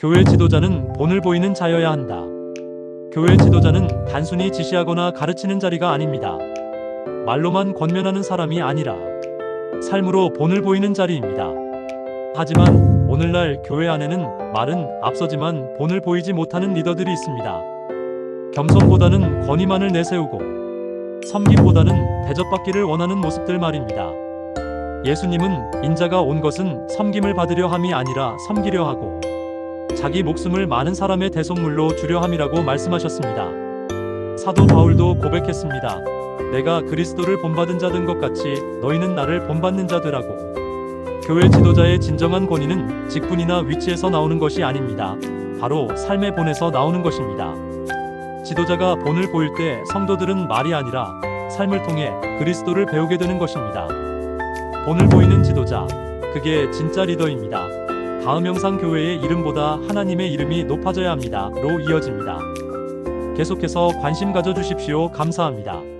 교회 지도자는 본을 보이는 자여야 한다. 교회 지도자는 단순히 지시하거나 가르치는 자리가 아닙니다. 말로만 권면하는 사람이 아니라 삶으로 본을 보이는 자리입니다. 하지만 오늘날 교회 안에는 말은 앞서지만 본을 보이지 못하는 리더들이 있습니다. 겸손보다는 권위만을 내세우고 섬김보다는 대접받기를 원하는 모습들 말입니다. 예수님은 인자가 온 것은 섬김을 받으려 함이 아니라 섬기려 하고 자기 목숨을 많은 사람의 대속물로 주려 함이라고 말씀하셨습니다. 사도 바울도 고백했습니다. 내가 그리스도를 본받은 자 된 것 같이 너희는 나를 본받는 자들하고 교회 지도자의 진정한 권위는 직분이나 위치에서 나오는 것이 아닙니다. 바로 삶의 본에서 나오는 것입니다. 지도자가 본을 보일 때 성도들은 말이 아니라 삶을 통해 그리스도를 배우게 되는 것입니다. 본을 보이는 지도자, 그게 진짜 리더입니다. 다음 영상 교회의 이름보다 하나님의 이름이 높아져야 합니다.로 이어집니다. 계속해서 관심 가져주십시오. 감사합니다.